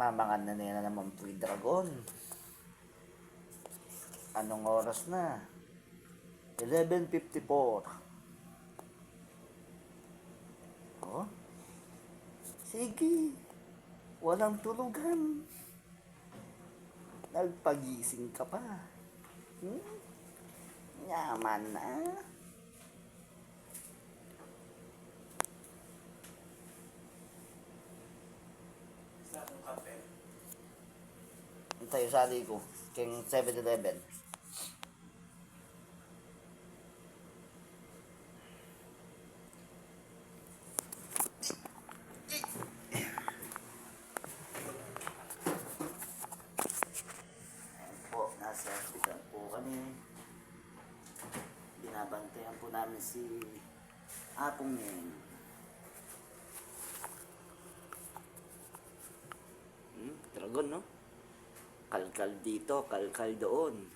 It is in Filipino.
Mamangan na nila naman po yung dragon. Anong oras na? 11.54. Oh? Sige. Walang tulugan. Nagpagising ka pa. Hmm? Yaman na. Sa akong kape. Tayo sa ko. King 7-Eleven. Ayan po, nasa hospital po kami. Binabantayan po namin si Apong Neng. Dragon, no? Kalkal dito, kalkal doon.